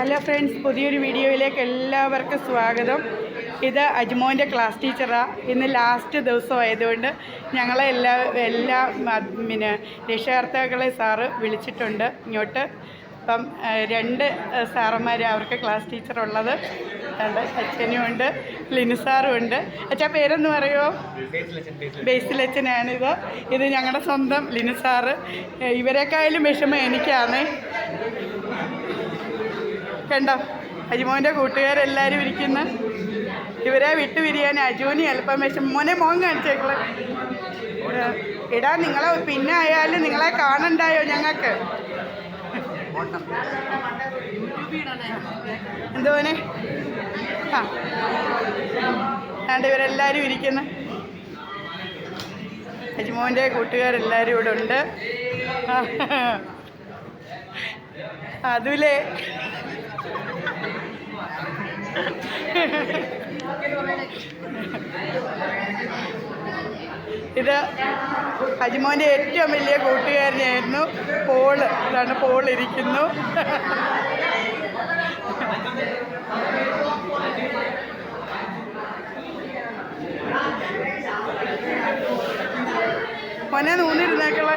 Hello friends പുതിയൊരു വീഡിയോയിലേക്ക് എല്ലാവർക്കും സ്വാഗതം. ഇത് അജ്മോന്റെ ക്ലാസ് ടീച്ചറാണ് ഇന്ന് ലാസ്റ്റ് ദിവസമായതുകൊണ്ട് ഞങ്ങളെ എല്ലാ എല്ലാ പിന്നെ രക്ഷകർത്താക്കളെ സാറ് വിളിച്ചിട്ടുണ്ട് ഇങ്ങോട്ട്. അപ്പം രണ്ട് സാറന്മാർ അവർക്ക് ക്ലാസ് ടീച്ചറുള്ളത്. ഉണ്ട് അച്ഛനും ഉണ്ട് ലിനു സാറും ഉണ്ട്. അച്ഛാ പേരെന്ന് പറയുമോ ബേസിലച്ഛനാണിത് ഇത് ഞങ്ങളുടെ സ്വന്തം ലിനു സാറ്. ഇവരെക്കായാലും വിഷമം എനിക്കാണ്. കണ്ടോ? അജിമോന്റെ കൂട്ടുകാരെല്ലാവരും ഇരിക്കുന്ന. ഇവരെ വിട്ടു പിരിയാൻ അജുവിന് അല്പം വിഷം മോനെ മോൻ കാണിച്ചേക്കൾ ഇടാ നിങ്ങളെ പിന്നെ ആയാലും നിങ്ങളെ കാണണ്ടായോ ഞങ്ങൾക്ക്? എന്തോനെ ആ. ആണ്ട് ഇവരെല്ലാവരും ഇരിക്കുന്ന. അജിമോന്റെ കൂട്ടുകാരെല്ലാവരും ഇവിടെ ഉണ്ട്. അതുലേ. ഇത് അജിമോന്റെ ഏറ്റവും വലിയ കൂട്ടുകാരനായിരുന്നു. പോൾ. ഇതാണ് പോൾ ഇരിക്കുന്നു. മോനെ നൂന്നിരുന്നേക്കളെ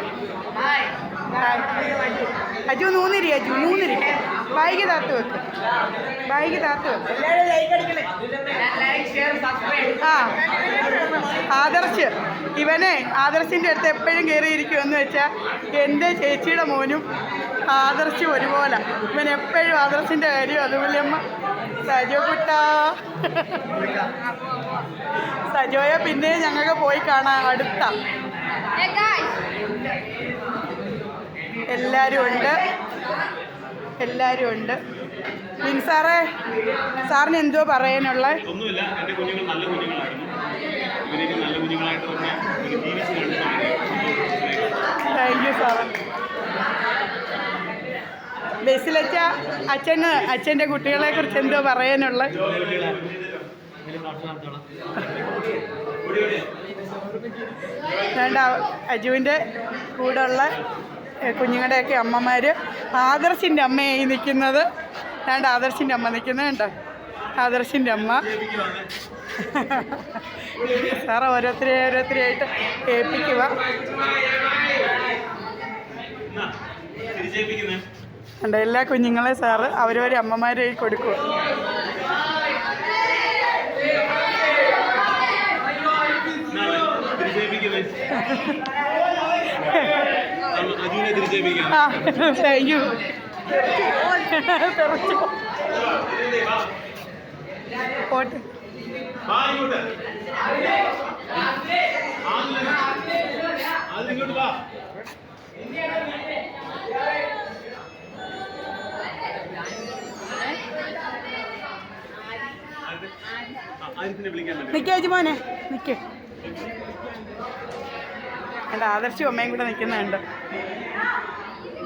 അജു നൂന്നിരി അജു നൂന്നിരി ബായിക്ക് താത്ത് വെക്ക്. ബായിക്ക് താത്ത് വെക്ക്. ആ ആദർശ്. ഇവനെ ആദർശിന്റെ അടുത്ത് എപ്പോഴും കയറിയിരിക്കുമെന്ന് വെച്ചാൽ എന്റെ ചേച്ചിയുടെ മോനും ആദർശും ഒരുപോലെ. ഇവൻ എപ്പോഴും ആദർശിന്റെ കാര്യം അതുപോലെ അമ്മ. സജോ കുട്ടാ. സജോയെ പിന്നെ ഞങ്ങൾക്ക് പോയി കാണാം അടുത്ത. എല്ലാവരും ഉണ്ട്. എല്ലാവരും ഉണ്ട് സാറേ സാറിന് എന്തോ പറയാനുള്ള? ഒന്നുമില്ല എന്റെ കുഞ്ഞുങ്ങൾ നല്ല കുഞ്ഞുങ്ങളായിരുന്നു. ഇവരേക്ക് നല്ല കുഞ്ഞുങ്ങളായിട്ട് തന്നെ ജീവിച്ച് താങ്ക് യു സാർ. ബസ്സിലച്ച അച്ഛന് അച്ഛന്റെ കുട്ടികളെ കുറിച്ച് എന്തോ പറയാനുള്ള? വേണ്ട അജുവിന്റെ കൂടെയുള്ള കുഞ്ഞുങ്ങളുടെയൊക്കെ അമ്മമാർ ആദർശിന്റെ അമ്മയായി നിൽക്കുന്നത്. രണ്ട് ആദർശിന്റെ അമ്മ നിൽക്കുന്നത് കണ്ടോ? ആദർശിന്റെ അമ്മ. സാറ് ഓരോരുത്തരെ ഓരോരുത്തരെയായിട്ട് ഏൽപ്പിക്കുക. ഉണ്ട് എല്ലാ കുഞ്ഞുങ്ങളെ സാറ് അവരവരെ അമ്മമാരെ കൊടുക്കുക. Thank you. താങ്ക് യു പോട്ടെ. വാ. ഇങ്ങോട്ട് അത് എന്റെ ആദർശി അമ്മയും കൂടെ നിൽക്കുന്നുണ്ട്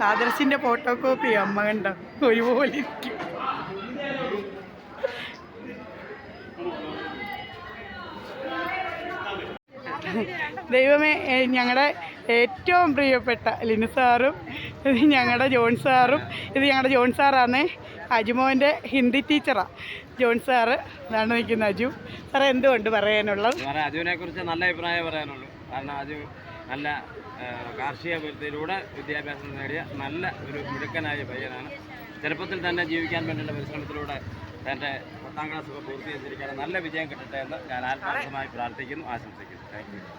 ആദർശിന്റെ ഫോട്ടോ കോപ്പി അമ്മ കണ്ടോ? ഒരുപോലെ ഇരിക്കും ദൈവമേ ഞങ്ങളുടെ ഏറ്റവും പ്രിയപ്പെട്ട ലിനു സാറും ഇത് ഞങ്ങളുടെ ജോൺ സാറും ഇത് ഞങ്ങളുടെ ജോൺ സാറാണ്. അജുമോന്റെ ഹിന്ദി ടീച്ചറാണ് ജോൺ സാറ് ഇതാണ് നിൽക്കുന്ന അജു. സാറേ എന്തുകൊണ്ട് പറയാനുള്ളത്? അജുവിനെ കുറിച്ച് നല്ല അഭിപ്രായം പറയാനുള്ളൂ. കാരണം അജു നല്ല കാർഷിക വൃത്തിയിലൂടെ വിദ്യാഭ്യാസം നേടിയ നല്ല ഒരു മിടുക്കനായ പയ്യനാണ്. ചെറുപ്പത്തിൽ തന്നെ ജീവിക്കാൻ വേണ്ടിയുള്ള പരിശ്രമത്തിലൂടെ തന്റെ പത്താം ക്ലാസ് ഒക്കെ പൂർത്തീകരിച്ചിരിക്കാൻ നല്ല വിജയം കിട്ടട്ടെ എന്ന് ഞാൻ ആത്മാർത്ഥമായി പ്രാർത്ഥിക്കുന്നു ആശംസിക്കുന്നു.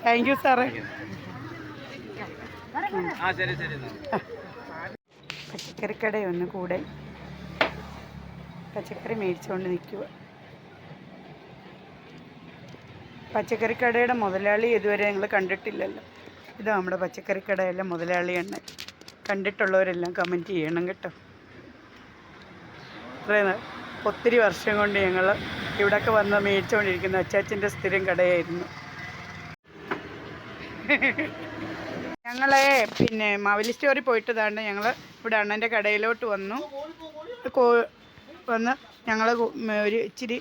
താങ്ക് യു സാറേ ആ ശരി ശരി എന്നാൽ പച്ചക്കറിക്കട ഒന്ന് കൂടെ. പച്ചക്കറി മേടിച്ചുകൊണ്ട് നിൽക്കുക പച്ചക്കറിക്കടയുടെ മുതലാളി ഇതുവരെ ഞങ്ങൾ കണ്ടിട്ടില്ലല്ലോ. ഇത് നമ്മുടെ പച്ചക്കറിക്കടയിലെ മുതലാളിയാണ് കണ്ടിട്ടുള്ളവരെല്ലാം കമന്റ് ചെയ്യണം കേട്ടോ. അത്രയും ഒത്തിരി വർഷം കൊണ്ട് ഞങ്ങൾ ഇവിടെയൊക്കെ വന്ന് മേടിച്ചുകൊണ്ടിരിക്കുന്ന അച്ചാച്ചന്റെ സ്ഥിരം കടയായിരുന്നു. ഞങ്ങളെ പിന്നെ മവലി സ്റ്റോറിൽ പോയിട്ട് താണ്ട് ഞങ്ങൾ ഇവിടെ അണ്ണന്റെ കടയിലോട്ട് വന്നു. വന്ന് ഞങ്ങൾ ഒരു ഇച്ചിരി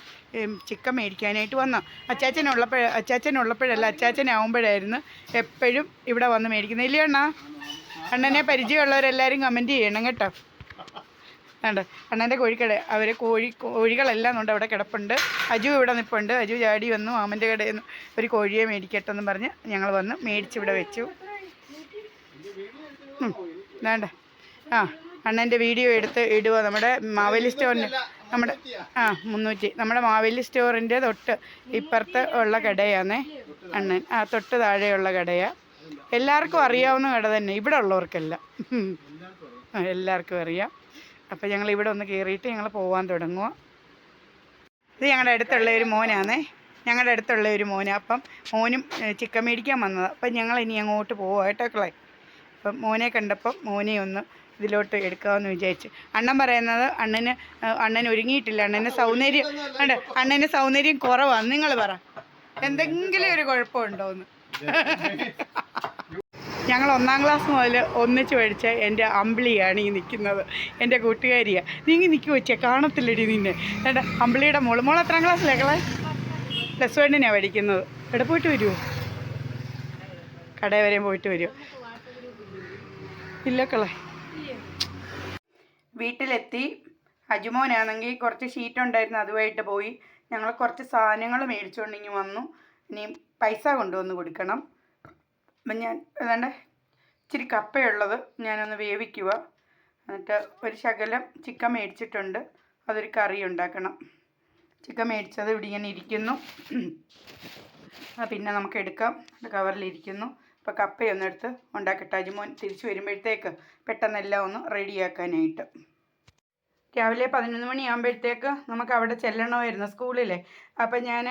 ചിക്കൻ മേടിക്കാനായിട്ട് വന്നു. അച്ചാച്ചനുള്ളപ്പോഴ അച്ചാച്ചനുള്ളപ്പോഴല്ല അച്ചാച്ചനാവുമ്പോഴായിരുന്നു എപ്പോഴും ഇവിടെ വന്ന് മേടിക്കുന്നത്. ഇല്ലേ അണ്ണാ? അണ്ണനെ പരിചയമുള്ളവരെല്ലാവരും കമന്റ് ചെയ്യണം കേട്ടോ. വേണ്ട അണ്ണന്റെ കോഴിക്കട അവർ കോഴി കോഴികളെല്ലാം ഉണ്ട് അവിടെ കിടപ്പുണ്ട്. അജു ഇവിടെ നിൽപ്പുണ്ട് അജു ചാടി വന്നു മാമന്റെ കടയിൽ നിന്ന് ഒരു കോഴിയെ മേടിക്കട്ടെ എന്ന് പറഞ്ഞ് ഞങ്ങൾ വന്ന് മേടിച്ചിവിടെ വെച്ചു. വേണ്ട. ആ അണ്ണന്റെ വീഡിയോ എടുത്ത് ഇടുവോ? നമ്മുടെ മാവേലി സ്റ്റോറിന് നമ്മുടെ ആ മുന്നൂറ്റി. നമ്മുടെ മാവേലി സ്റ്റോറിന്റെ തൊട്ട് ഇപ്പുറത്ത് ഉള്ള കടയാണേ അണ്ണൻ. ആ തൊട്ട് താഴെയുള്ള കടയാണ് എല്ലാവർക്കും അറിയാവുന്ന കട തന്നെ. ഇവിടെ ഉള്ളവർക്കല്ല. എല്ലാവർക്കും അറിയാം. അപ്പോൾ ഞങ്ങൾ ഇവിടെ ഒന്ന് കയറിയിട്ട് ഞങ്ങൾ പോകാൻ തുടങ്ങുക ഇത് ഞങ്ങളുടെ അടുത്തുള്ള ഒരു മോനാണേ. ഞങ്ങളുടെ അടുത്തുള്ള ഒരു മോനാ. അപ്പം മോനും ചിക്കൻ മേടിക്കാൻ വന്നതാണ് അപ്പം ഞങ്ങൾ ഇനി അങ്ങോട്ട് പോവാം കേട്ടോക്കളെ അപ്പം മോനെ കണ്ടപ്പം മോനെ ഒന്ന് ഇതിലോട്ട് എടുക്കാമെന്ന് വിചാരിച്ചു. അണ്ണൻ പറയുന്നത് അണ്ണന് അണ്ണൻ ഒരുങ്ങിയിട്ടില്ല. അണ്ണന് സൗന്ദര്യം ഉണ്ട് അണ്ണന് സൗന്ദര്യം കുറവാണ് നിങ്ങൾ പറ. എന്തെങ്കിലും ഒരു കുഴപ്പമുണ്ടോന്ന്? ഞങ്ങൾ ഒന്നാം ക്ലാസ് മുതൽ ഒന്നിച്ച് പഠിച്ച എന്റെ അമ്പിളിയാണ് ഈ നിൽക്കുന്നത്. എന്റെ കൂട്ടുകാരിയാണ് നീ ഇങ്ങനെ നിൽക്കി വെച്ചേ കാണത്തില്ലടി നിന്നെ. എന്റെ അമ്പിളിയുടെ മോൾ. മോൾ എത്രാം ക്ലാസ്സിലേക്കളെ പ്ലസ് വണ്ണിനാണ് പഠിക്കുന്നത്. എവിടെ പോയിട്ട് വരുമോ കടയിൽ വരെയും പോയിട്ട് വരുമോ ഇല്ല കളെ വീട്ടിലെത്തി. അജുമോനാണെങ്കിൽ കുറച്ച് ഷീറ്റ് ഉണ്ടായിരുന്നു അതുമായിട്ട് പോയി. ഞങ്ങൾ കുറച്ച് സാധനങ്ങൾ മേടിച്ചുകൊണ്ടിങ്ങി വന്നു. ഇനി പൈസ കൊണ്ടുവന്ന് കൊടുക്കണം. അപ്പം ഞാൻ ഏതാണ്ട് ഇച്ചിരി കപ്പയുള്ളത് ഞാനൊന്ന് വേവിക്കുക. എന്നിട്ട് ഒരു ശകലം ചിക്കൻ മേടിച്ചിട്ടുണ്ട്. അതൊരു കറി ഉണ്ടാക്കണം. ചിക്കൻ മേടിച്ചത് ഇവിടെ ഇങ്ങനെ ഇരിക്കുന്നു. പിന്നെ നമുക്ക് എടുക്കാം. കവറിലിരിക്കുന്നു. അപ്പോൾ കപ്പയൊന്നെടുത്ത് എടുത്ത് ഉണ്ടാക്കട്ടെ അജിമോൻ തിരിച്ച് വരുമ്പോഴത്തേക്ക് പെട്ടെന്നെല്ലാം ഒന്ന് റെഡിയാക്കാനായിട്ട്. രാവിലെ പതിനൊന്ന് മണിയാകുമ്പോഴത്തേക്ക് നമുക്ക് അവിടെ ചെല്ലണമായിരുന്നു സ്കൂളിലെ. അപ്പം ഞാൻ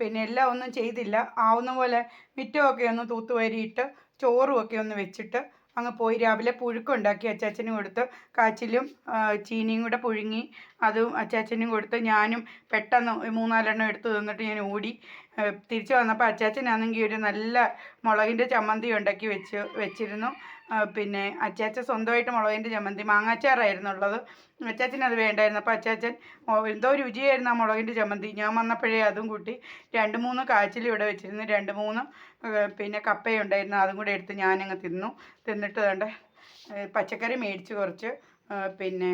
പിന്നെ എല്ലാം ഒന്നും ചെയ്തില്ല. ആവുന്ന പോലെ മിറ്റമൊക്കെ ഒന്ന് തൂത്തുവാരിയിട്ട് ചോറുമൊക്കെ ഒന്ന് വെച്ചിട്ട് അങ്ങ് പോയി രാവിലെ പുഴുക്കുണ്ടാക്കി അച്ചാച്ചനും കൊടുത്ത് കാച്ചിലും ചീനിയും കൂടെ പുഴുങ്ങി. അതും അച്ചാച്ചനും കൊടുത്ത് ഞാനും പെട്ടെന്ന് മൂന്നാലെണ്ണം എടുത്ത് തന്നിട്ട് ഞാൻ ഓടി തിരിച്ച് വന്നപ്പോൾ അച്ചാച്ചനാണെങ്കിൽ ഒരു നല്ല മുളകിന്റെ ചമ്മന്തി ഉണ്ടാക്കി വെച്ച് വെച്ചിരുന്നു. പിന്നെ അച്ചാച്ച സ്വന്തമായിട്ട് മുളകിന്റെ ചമ്മന്തി മാങ്ങാച്ചാറായിരുന്നു ഉള്ളത് അച്ചാച്ചന് അത് വേണ്ടായിരുന്നു. അപ്പോൾ അച്ചാച്ചൻ എന്തോ രുചിയായിരുന്നു ആ മുളകിന്റെ ചമ്മന്തി. ഞാൻ വന്നപ്പോഴേ അതും കൂട്ടി രണ്ട് മൂന്ന് കാച്ചിൽ ഇവിടെ വെച്ചിരുന്നു. രണ്ട് മൂന്ന് പിന്നെ കപ്പയുണ്ടായിരുന്നു. അതും കൂടെ എടുത്ത് ഞാനങ്ങ് തിന്നു. തിന്നിട്ട് വേണ്ട പച്ചക്കറി മേടിച്ച് കുറച്ച്. പിന്നെ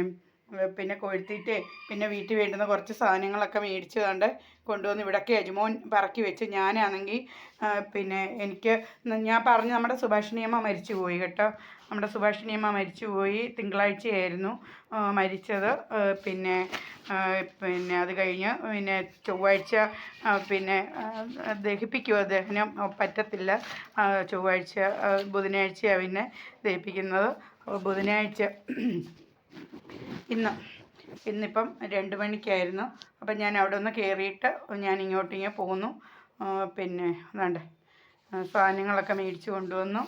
പിന്നെ കൊഴുത്തിട്ട് പിന്നെ വീട്ടിൽ വേണ്ടുന്ന കുറച്ച് സാധനങ്ങളൊക്കെ മേടിച്ച് കണ്ട് കൊണ്ടുവന്ന് ഇവിടൊക്കെ യജമോൻ പറക്കി വെച്ച് ഞാനാണെങ്കിൽ പിന്നെ എനിക്ക് ഞാൻ പറഞ്ഞു നമ്മുടെ സുഭാഷിണിയമ്മ മരിച്ചു പോയി കേട്ടോ. നമ്മുടെ സുഭാഷിണിയമ്മ മരിച്ചു പോയി തിങ്കളാഴ്ചയായിരുന്നു മരിച്ചത്. പിന്നെ പിന്നെ അത് കഴിഞ്ഞ് പിന്നെ ചൊവ്വാഴ്ച പിന്നെ ദഹിപ്പിക്കുമോ അദ്ദേഹം പറ്റത്തില്ല. ചൊവ്വാഴ്ച ബുധനാഴ്ചയാണ് പിന്നെ ദഹിപ്പിക്കുന്നത്. ബുധനാഴ്ച ഇന്ന്. ഇന്നിപ്പം രണ്ട് മണിക്കായിരുന്നു. അപ്പം ഞാൻ അവിടെ ഒന്ന് കയറിയിട്ട് ഞാൻ ഇങ്ങോട്ട് ഇങ്ങനെ പോന്നു പിന്നെ അതാണ്ട് സാധനങ്ങളൊക്കെ മേടിച്ച് കൊണ്ടുവന്നു.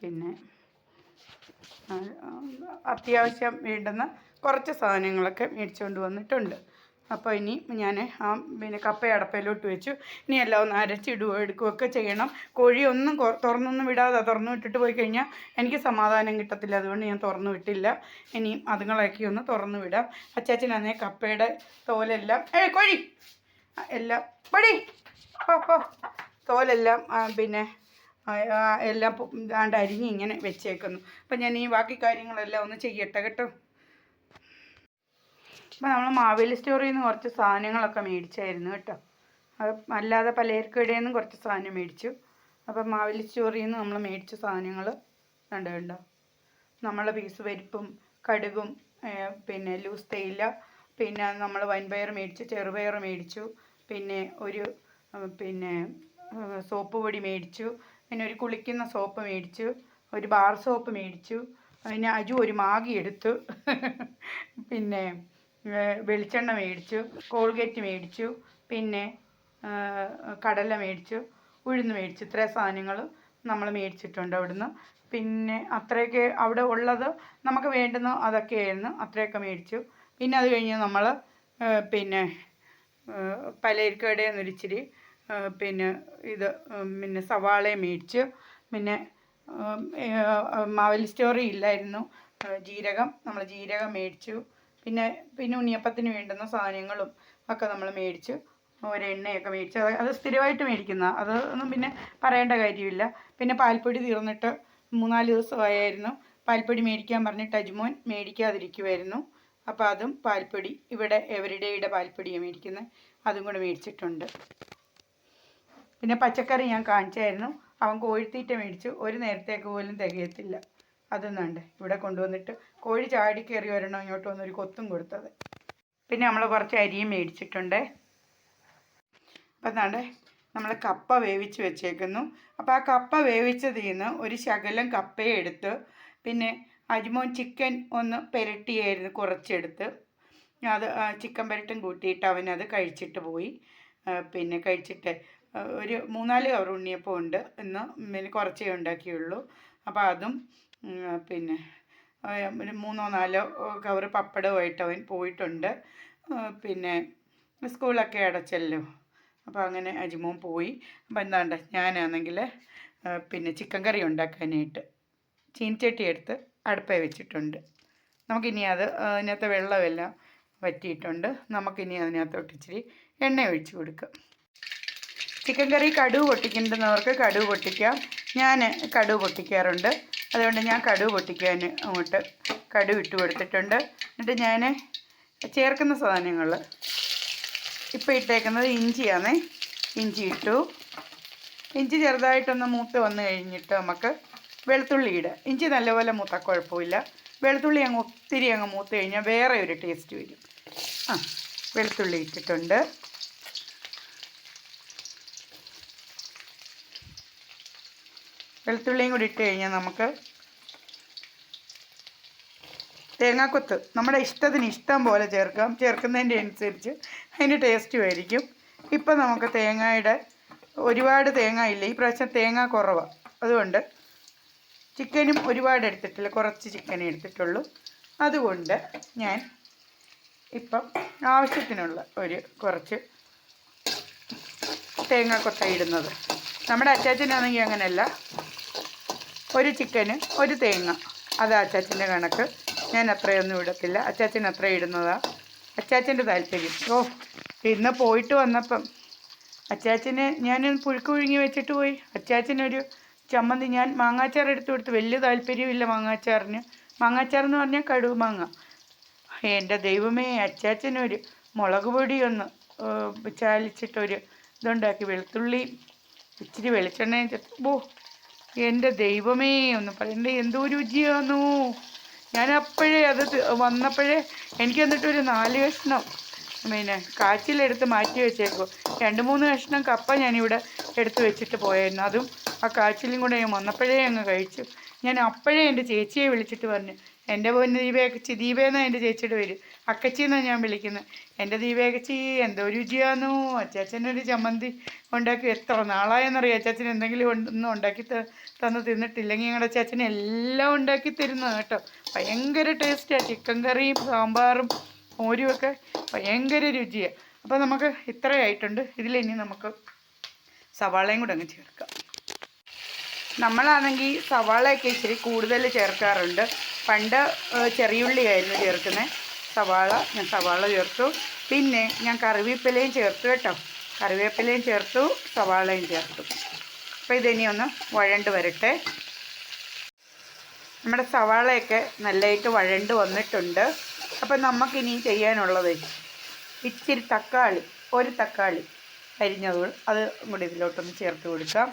പിന്നെ അത്യാവശ്യം വേണ്ടുന്ന കുറച്ച് സാധനങ്ങളൊക്കെ മേടിച്ചുകൊണ്ട് വന്നിട്ടുണ്ട് അപ്പോൾ ഇനി ഞാൻ ആ പിന്നെ കപ്പ അടപ്പയിലോട്ട് വെച്ചു. ഇനി എല്ലാം ഒന്ന് അരച്ചിടുകയോ എടുക്കുകയൊക്കെ ചെയ്യണം. കോഴി ഒന്നും തുറന്നൊന്നും വിടാതെ തുറന്നു വിട്ടിട്ട് പോയി കഴിഞ്ഞാൽ എനിക്ക് സമാധാനം കിട്ടത്തില്ല. അതുകൊണ്ട് ഞാൻ തുറന്നു വിട്ടില്ല. ഇനിയും അതുങ്ങളൊക്കെ ഒന്ന് തുറന്നു വിടാം. അച്ചാച്ചനാണെങ്കിൽ കപ്പയുടെ തോലെല്ലാം ഏ കോഴി! എല്ലാം പടി! പോ തോലെല്ലാം പിന്നെ എല്ലാം അരിഞ്ഞ് ഇങ്ങനെ വെച്ചേക്കുന്നു. അപ്പം ഞാൻ ഈ ബാക്കി കാര്യങ്ങളെല്ലാം ഒന്ന് ചെയ്യട്ടെ കേട്ടോ. അപ്പം നമ്മൾ മാവേലി സ്റ്റോറിൽ നിന്ന് കുറച്ച് സാധനങ്ങളൊക്കെ മേടിച്ചായിരുന്നു കേട്ടോ. അല്ലാതെ പലചരക്കടയിൽ നിന്നും കുറച്ച് സാധനം മേടിച്ചു. അപ്പം മാവേലി സ്റ്റോറിൽ നിന്ന് നമ്മൾ മേടിച്ച സാധനങ്ങൾ കണ്ടു കണ്ടോ? നമ്മളെ പീസ് പരിപ്പും കടുകും പിന്നെ ലൂസ് തേയില പിന്നെ നമ്മൾ വൻപയർ മേടിച്ചു ചെറുപയർ മേടിച്ചു. പിന്നെ ഒരു പിന്നെ സോപ്പ് പൊടി മേടിച്ചു. പിന്നെ ഒരു കുളിക്കുന്ന സോപ്പ് മേടിച്ചു. ഒരു ബാർ സോപ്പ് മേടിച്ചു. പിന്നെ അജു ഒരു മാഗി എടുത്തു. പിന്നെ വെളിച്ചെണ്ണ മേടിച്ചു കോൾഗേറ്റ് മേടിച്ചു പിന്നെ കടല മേടിച്ചു ഉഴുന്ന് മേടിച്ചു. ഇത്രയും സാധനങ്ങൾ നമ്മൾ മേടിച്ചിട്ടുണ്ട് അവിടുന്ന്. പിന്നെ അത്രയൊക്കെ അവിടെ ഉള്ളത് നമുക്ക് വേണ്ടുന്ന അതൊക്കെയായിരുന്നു അത്രയൊക്കെ മേടിച്ചു. പിന്നെ അത് കഴിഞ്ഞ് നമ്മൾ പിന്നെ പലചരക്കടയിൽ നിന്ന് ഒരിച്ചിരി പിന്നെ ഇത് പിന്നെ സവാളയും മേടിച്ചു. പിന്നെ മാവലി സ്റ്റോറി ഇല്ലായിരുന്നു. ജീരകം നമ്മൾ ജീരകം മേടിച്ചു. പിന്നെ പിന്നെ ഉണ്ണിയപ്പത്തിന് വേണ്ടുന്ന സാധനങ്ങളും ഒക്കെ നമ്മൾ മേടിച്ച് ഒരു എണ്ണയൊക്കെ മേടിച്ചു അത് അത് സ്ഥിരമായിട്ട് മേടിക്കുന്ന അത് ഒന്നും പിന്നെ പറയേണ്ട കാര്യമില്ല. പിന്നെ പാൽപ്പൊടി തീർന്നിട്ട് മൂന്നാൽ ദിവസമായിരുന്നു പാൽപ്പൊടി മേടിക്കാൻ പറഞ്ഞിട്ട് അജ്മോൻ മേടിക്കാതിരിക്കുമായിരുന്നു അപ്പോൾ അതും പാൽപ്പൊടി ഇവിടെ എവരിഡേയുടെ പാൽപ്പൊടിയാണ് മേടിക്കുന്നത് അതും കൂടെ മേടിച്ചിട്ടുണ്ട്. പിന്നെ പച്ചക്കറി ഞാൻ കാണിച്ചായിരുന്നു. അവൻ കോഴിത്തീറ്റ മേടിച്ചു. ഒരു നേരത്തേക്ക് പോലും തികയത്തില്ല. അതൊന്നുണ്ട് ഇവിടെ കൊണ്ടുവന്നിട്ട് കോഴി ചാടി കയറി വരണം ഇങ്ങോട്ട് വന്നൊരു കൊത്തും കൊടുത്തത്. പിന്നെ നമ്മൾ കുറച്ച് അരിയും മേടിച്ചിട്ടുണ്ട്. അപ്പം നമ്മൾ കപ്പ വേവിച്ച് വെച്ചേക്കുന്നു. അപ്പോൾ ആ കപ്പ വേവിച്ചതിൽ നിന്ന് ഒരു ശകലം കപ്പയെ എടുത്ത് പിന്നെ അജ്മോൻ ചിക്കൻ ഒന്ന് പെരട്ടിയായിരുന്നു കുറച്ചെടുത്ത്. അത് ചിക്കൻ പെരട്ടും കൂട്ടിയിട്ട് അവനത് കഴിച്ചിട്ട് പോയി. പിന്നെ കഴിച്ചിട്ട് ഒരു മൂന്നാൽ കവർ ഉണ്ണിയപ്പം ഉണ്ട് ഇന്ന് പിന്നെ കുറച്ചേ ഉണ്ടാക്കിയുള്ളൂ. അപ്പോൾ അതും പിന്നെ ഒരു മൂന്നോ നാലോ കവർ പപ്പടവുമായിട്ട് അവൻ പോയിട്ടുണ്ട്. പിന്നെ സ്കൂളൊക്കെ അടച്ചല്ലോ. അപ്പോൾ അങ്ങനെ അജിമോൻ പോയി. അപ്പോൾ എന്താണ്ട് ഞാനാണെങ്കിൽ പിന്നെ ചിക്കൻ കറി ഉണ്ടാക്കാനായിട്ട് ചീനച്ചട്ടി എടുത്ത് അടുപ്പേ വെച്ചിട്ടുണ്ട്. നമുക്കിനി അത് അതിനകത്തെ വെള്ളമെല്ലാം വറ്റിയിട്ടുണ്ട്. നമുക്കിനി അതിനകത്തോട്ട് ഇച്ചിരി എണ്ണ ഒഴിച്ച് കൊടുക്കാം. ചിക്കൻ കറി കടുവ് പൊട്ടിക്കുന്നവർക്ക് കടുവ് പൊട്ടിക്കാം. ഞാൻ കടുവ് പൊട്ടിക്കാറുണ്ട്. അതുകൊണ്ട് ഞാൻ കടുവ് പൊട്ടിക്കാൻ അങ്ങോട്ട് കടുവ് ഇട്ട് കൊടുത്തിട്ടുണ്ട്. എന്നിട്ട് ഞാൻ ചേർക്കുന്ന സാധനങ്ങൾ ഇപ്പോൾ ഇട്ടേക്കുന്നത് ഇഞ്ചിയാണേ. ഇഞ്ചി ഇട്ടു. ഇഞ്ചി ചെറുതായിട്ടൊന്ന് മൂത്ത് വന്നു കഴിഞ്ഞിട്ട് നമുക്ക് വെളുത്തുള്ളി ഇടുക ഇഞ്ചി നല്ലപോലെ മൂത്ത കുഴപ്പമില്ല. വെളുത്തുള്ളി അങ്ങ് ഒത്തിരി അങ്ങ് മൂത്ത് കഴിഞ്ഞാൽ വേറെ ഒരു ടേസ്റ്റ് വരും. ആ വെളുത്തുള്ളി ഇട്ടിട്ടുണ്ട്. വെളുത്തുള്ളിയും കൂടി ഇട്ട് കഴിഞ്ഞാൽ നമുക്ക് തേങ്ങാക്കൊത്ത്. നമ്മുടെ ഇഷ്ടത്തിന് ഇഷ്ടം പോലെ ചേർക്കാം. ചേർക്കുന്നതിന്റെ അനുസരിച്ച് അതിന്റെ ടേസ്റ്റും ആയിരിക്കും. ഇപ്പം നമുക്ക് തേങ്ങയുടെ ഒരുപാട് തേങ്ങ ഇല്ല? ഈ പ്രാവശ്യം തേങ്ങ കുറവാണ് അതുകൊണ്ട് ചിക്കനും ഒരുപാട് എടുത്തിട്ടില്ല. കുറച്ച് ചിക്കനേ എടുത്തിട്ടുള്ളൂ. അതുകൊണ്ട് ഞാൻ ഇപ്പം ആവശ്യത്തിനുള്ള ഒരു കുറച്ച് തേങ്ങാക്കൊത്ത ഇടുന്നത്. നമ്മുടെ അച്ചാച്ചനാണെങ്കിൽ അങ്ങനെയല്ല. ഒരു ചിക്കന് ഒരു തേങ്ങ. അതാ അച്ചാച്ചന്റെ കണക്ക്. ഞാൻ അത്രയൊന്നും ഇടത്തില്ല. അച്ചാച്ചൻ അത്ര ഇടുന്നതാ. അച്ചാച്ചന്റെ താല്പര്യം. ഓ ഇന്ന് പോയിട്ട് വന്നപ്പം അച്ചാച്ചന് ഞാൻ പുഴുക്ക് പുഴുങ്ങി വെച്ചിട്ട് പോയി. അച്ചാച്ചനൊരു ചമ്മന്തി ഞാൻ മാങ്ങാച്ചാർ എടുത്ത് കൊടുത്ത്. വലിയ താല്പര്യമില്ല മാങ്ങാച്ചാറിന്. മാങ്ങാച്ചാർ എന്ന് പറഞ്ഞാൽ കടുവ് മാങ്ങ. എന്റെ ദൈവമേ അച്ചാച്ചനൊരു മുളക് പൊടി ഒന്ന് ഏഹ്, ചാലിച്ചിട്ടൊരു ഇതുണ്ടാക്കി. വെളുത്തുള്ളി ഇച്ചിരി വെളിച്ചെണ്ണയും ചെത്തു ഓ എന്റെ ദൈവമേ ഒന്ന് പറയണ്ട എന്തോ രുചിയാന്നു. ഞാൻ അപ്പോഴേ അത് വന്നപ്പോഴേ എനിക്ക് എന്നിട്ട് ഒരു നാല് കഷ്ണം പിന്നെ കാച്ചിലെടുത്ത് മാറ്റി വെച്ചേക്കും രണ്ട് മൂന്ന് കഷ്ണം കപ്പ ഞാനിവിടെ എടുത്ത് വെച്ചിട്ട് പോയായിരുന്നു. അതും ആ കാച്ചിലും കൂടെ ഞാൻ വന്നപ്പോഴേ അങ്ങ് കഴിച്ചു. ഞാൻ അപ്പോഴേ എന്റെ ചേച്ചിയെ വിളിച്ചിട്ട് പറഞ്ഞു എന്റെ പൊന്ന് ദീപേ ദീപേന്നാണ് എന്റെ ചേച്ചിയുടെ പേര്? അക്കച്ചി എന്നാണ് ഞാൻ വിളിക്കുന്നത്. എന്റെ ദീപേക്കച്ചി എന്തോ രുചിയാന്നു? അച്ചാച്ചനൊരു ചമ്മന്തി ഉണ്ടാക്കി. എത്ര നാളായെന്നറിയാം? അച്ചാച്ചൻ എന്തെങ്കിലും ഒന്നും ഉണ്ടാക്കി തന്ന് തിന്നിട്ടില്ലെങ്കിൽ ഞങ്ങളുടെ അച്ചാച്ചൻ എല്ലാം ഉണ്ടാക്കി തരുന്നത് കേട്ടോ. ഭയങ്കര ടേസ്റ്റാണ് ചിക്കൻ കറിയും സാമ്പാറും മോരുമൊക്കെ ഭയങ്കര രുചിയാണ് അപ്പോൾ നമുക്ക് ഇത്രയായിട്ടുണ്ട്. ഇതിലിനി നമുക്ക് സവാളയും കൂടെ അങ്ങ് ചേർക്കാം. നമ്മളാണെങ്കിൽ സവാളയൊക്കെ ഇച്ചിരി കൂടുതൽ ചേർക്കാറുണ്ട്. പണ്ട് ചെറിയുള്ളിയായിരുന്നു ചേർക്കുന്നത് സവാള ഞാൻ സവാള ചേർത്തു. പിന്നെ ഞാൻ കറിവേപ്പിലയും ചേർത്തു കേട്ടോ. കറിവേപ്പിലയും ചേർത്തു സവാളയും ചേർത്തു. അപ്പോൾ ഇതിനി ഒന്ന് വഴണ്ട് വരട്ടെ. നമ്മുടെ സവാളയൊക്കെ നല്ലതായിട്ട് വഴണ്ട് വന്നിട്ടുണ്ട്. അപ്പം നമുക്കിനി ചെയ്യാനുള്ളത് ഇച്ചിരി തക്കാളി ഒരു തക്കാളി അരിഞ്ഞത് അത് കൂടി ഇതിലോട്ടൊന്ന് ചേർത്ത് കൊടുക്കാം.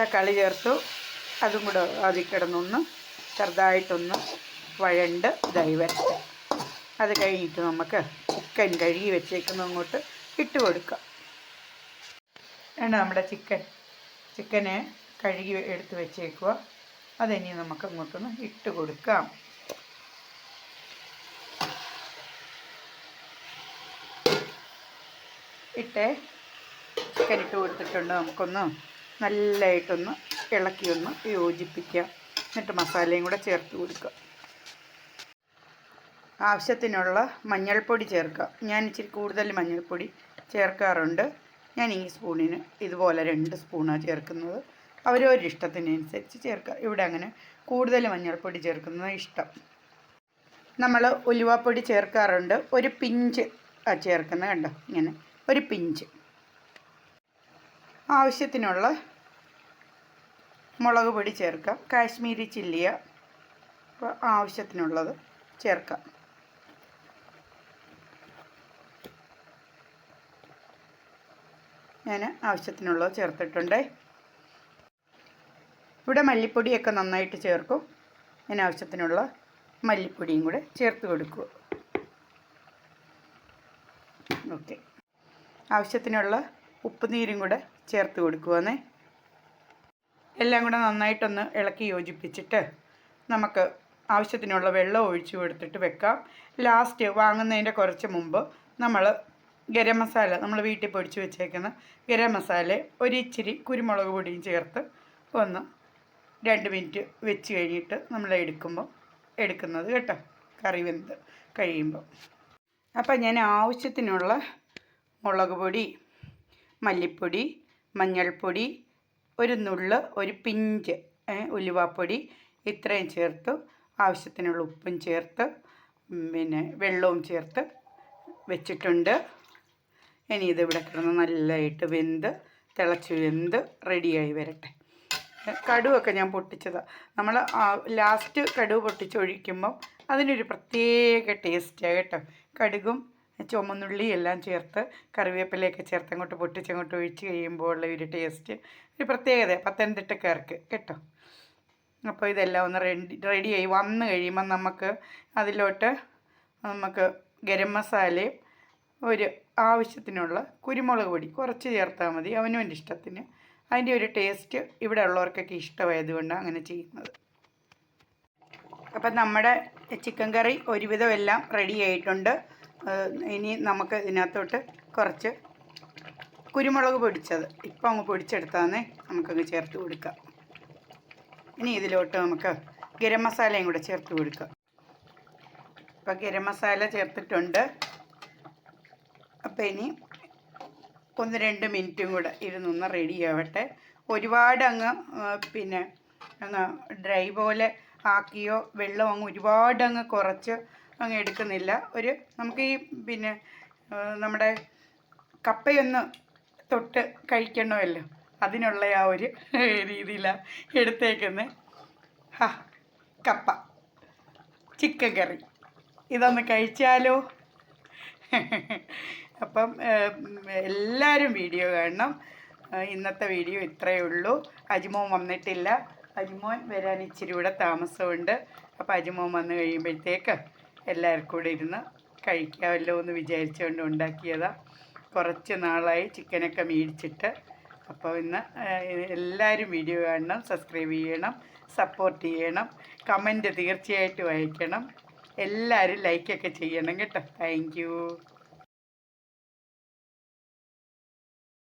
തക്കാളി ചേർത്തു. അതും കൂടെ അതിൽ കിടന്നൊന്ന് ചെറുതായിട്ടൊന്ന് വഴണ്ട് ഇതായി വരട്ടെ. അത് കഴിഞ്ഞിട്ട് നമുക്ക് ചിക്കൻ കഴുകി വെച്ചേക്കുന്ന അങ്ങോട്ട് ഇട്ട് കൊടുക്കാം. ആണ് നമ്മുടെ ചിക്കൻ ചിക്കനെ കഴുകി എടുത്ത് വെച്ചേക്കുക അതിനി നമുക്ക് അങ്ങോട്ടൊന്ന് ഇട്ട് കൊടുക്കാം. ഇട്ടേ. ചിക്കൻ ഇട്ട് കൊടുത്തിട്ടുണ്ട്. നമുക്കൊന്ന് നല്ലതായിട്ടൊന്ന് ഇളക്കിയൊന്ന് യോജിപ്പിക്കാം. എന്നിട്ട് മസാലയും കൂടെ ചേർത്ത് കൊടുക്കുക. ആവശ്യത്തിനുള്ള മഞ്ഞൾപ്പൊടി ചേർക്കുക. ഞാൻ ഇച്ചിരി കൂടുതൽ മഞ്ഞൾപ്പൊടി ചേർക്കാറുണ്ട്. ഞാൻ ഈ സ്പൂണിന് ഇതുപോലെ രണ്ട് സ്പൂണാണ് ചേർക്കുന്നത്. അവരവരുടെ ഇഷ്ടത്തിനനുസരിച്ച് ചേർക്കുക. ഇവിടെ അങ്ങനെ കൂടുതൽ മഞ്ഞൾപ്പൊടി ചേർക്കുന്നത് ഇഷ്ടം. നമ്മൾ ഉലുവപ്പൊടി ചേർക്കാറുണ്ട്. ഒരു പിഞ്ച് ചേർക്കുന്നത് കണ്ടോ? ഇങ്ങനെ. ഒരു പിഞ്ച്. ആവശ്യത്തിനുള്ള മുളക് പൊടി ചേർക്കാം. കാശ്മീരി ചില്ലിയ ആവശ്യത്തിനുള്ളത് ചേർക്കാം. ഞാൻ ആവശ്യത്തിനുള്ളത് ചേർത്തിട്ടുണ്ട്. ഇവിടെ മല്ലിപ്പൊടിയൊക്കെ നന്നായിട്ട് ചേർക്കും. ഞാൻ ആവശ്യത്തിനുള്ള മല്ലിപ്പൊടിയും കൂടെ ചേർത്ത് കൊടുക്കുക. ഓക്കെ. ആവശ്യത്തിനുള്ള ഉപ്പുനീരും കൂടെ ചേർത്ത് കൊടുക്കുവാന്നേ. എല്ലാം കൂടെ നന്നായിട്ടൊന്ന് ഇളക്കി യോജിപ്പിച്ചിട്ട് നമുക്ക് ആവശ്യത്തിനുള്ള വെള്ളം ഒഴിച്ചു കൊടുത്തിട്ട് വെക്കാം. ലാസ്റ്റ് വാങ്ങുന്നതിന്റെ കുറച്ച് മുമ്പ് നമ്മൾ ഗരം മസാല നമ്മൾ വീട്ടിൽ പൊടിച്ച് വെച്ചേക്കുന്ന ഗരം മസാല ഒരിച്ചിരി കുരുമുളക് പൊടിയും ചേർത്ത് ഒന്ന് രണ്ട് മിനിറ്റ് വെച്ച് കഴിഞ്ഞിട്ട് നമ്മൾ എടുക്കുമ്പോൾ എടുക്കുന്നത് കേട്ടോ കറി വെന്ത് കഴിയുമ്പോൾ അപ്പം ഞാൻ ആവശ്യത്തിനുള്ള മുളക് പൊടി മല്ലിപ്പൊടി മഞ്ഞൾപ്പൊടി ഒരു നുള്ള് ഒരു പിഞ്ച് ഉലുവാപ്പൊടി ഇത്രയും ചേർത്ത് ആവശ്യത്തിനുള്ള ഉപ്പും ചേർത്ത് പിന്നെ വെള്ളവും ചേർത്ത് വെച്ചിട്ടുണ്ട്. ഇനി ഇതിവിടെ കിടന്ന് നല്ലതായിട്ട് വെന്ത് തിളച്ച് വെന്ത് റെഡിയായി വരട്ടെ. കടുവൊക്കെ ഞാൻ പൊട്ടിച്ചതാണ് നമ്മൾ ലാസ്റ്റ് കടുവ് പൊട്ടിച്ചൊഴിക്കുമ്പം അതിനൊരു പ്രത്യേക ടേസ്റ്റാണ് കേട്ടോ. കടുകും ചുമന്നുള്ളി എല്ലാം ചേർത്ത് കറിവേപ്പിലയൊക്കെ ചേർത്ത് അങ്ങോട്ട് പൊട്ടിച്ചങ്ങോട്ട് ഒഴിച്ച് കഴിയുമ്പോൾ ഉള്ള ഒരു ടേസ്റ്റ്. ഒരു പ്രത്യേകത പത്തനംതിട്ടക്കാർക്ക്. കേട്ടോ? അപ്പോൾ ഇതെല്ലാം ഒന്ന് റെഡി റെഡിയായി വന്ന് കഴിയുമ്പോൾ നമുക്ക് അതിലോട്ട് നമുക്ക് ഗരം മസാലയും ഒരു ആവശ്യത്തിനുള്ള കുരുമുളക് പൊടി കുറച്ച് ചേർത്താൽ മതി. അവനവന്റെ ഇഷ്ടത്തിന്. അതിന്റെ ഒരു ടേസ്റ്റ് ഇവിടെ ഉള്ളവർക്കൊക്കെ ഇഷ്ടമായതുകൊണ്ടാണ് അങ്ങനെ ചെയ്യുന്നത്. അപ്പം നമ്മുടെ ചിക്കൻ കറി ഒരുവിധം എല്ലാം റെഡി ആയിട്ടുണ്ട്. ഇനി നമുക്ക് ഇതിനകത്തോട്ട് കുറച്ച് കുരുമുളക് പൊടിച്ചത്. ഇപ്പം അങ്ങ് പൊടിച്ചെടുത്താന്ന് നമുക്കങ്ങ് ചേർത്ത് കൊടുക്കാം. ഇനി ഇതിലോട്ട് നമുക്ക് ഗരം മസാലയും കൂടെ ചേർത്ത് കൊടുക്കാം. ഇപ്പം ഗരം മസാല ചേർത്തിട്ടുണ്ട്. അപ്പം ഇനി ഒന്ന് രണ്ട് മിനിറ്റും കൂടെ ഇരുന്നൊന്ന് റെഡി ആവട്ടെ. ഒരുപാട് അങ്ങ് പിന്നെ അങ്ങ് ഡ്രൈ പോലെ ആക്കിയോ വെള്ളം അങ്ങ് ഒരുപാട് അങ്ങ് കുറച്ച് അങ്ങ് എടുക്കുന്നില്ല. ഒരു നമുക്ക് ഈ പിന്നെ നമ്മുടെ കപ്പയൊന്ന് തൊട്ട് കഴിക്കണമല്ലോ. അതിനുള്ള ആ ഒരു രീതിയിലാണ് എടുത്തേക്കുന്നത് ഹാ കപ്പ ചിക്കൻ കറി. ഇതൊന്ന് കഴിച്ചാലോ? അപ്പം എല്ലാവരും വീഡിയോ കാണണം. ഇന്നത്തെ വീഡിയോ ഇത്രയേ ഉള്ളൂ. അജിമോൻ വന്നിട്ടില്ല. അജിമോൻ വരാൻ ഇച്ചിരി കൂടെ താമസമുണ്ട്. അപ്പോൾ അജിമോൻ വന്നു കഴിയുമ്പോഴത്തേക്ക് എല്ലാവർക്കും കൂടെ ഇരുന്ന് കഴിക്കാമല്ലോ എന്ന് വിചാരിച്ചുകൊണ്ട് ഉണ്ടാക്കിയതാണ് കുറച്ച് നാളായി ചിക്കനൊക്കെ മേടിച്ചിട്ട്. അപ്പോൾ ഇന്ന് എല്ലാവരും വീഡിയോ കാണണം സബ്സ്ക്രൈബ് ചെയ്യണം സപ്പോർട്ട് ചെയ്യണം കമന്റ് തീർച്ചയായിട്ടും അയക്കണം. എല്ലാവരും ലൈക്കൊക്കെ ചെയ്യണം കേട്ടോ. താങ്ക്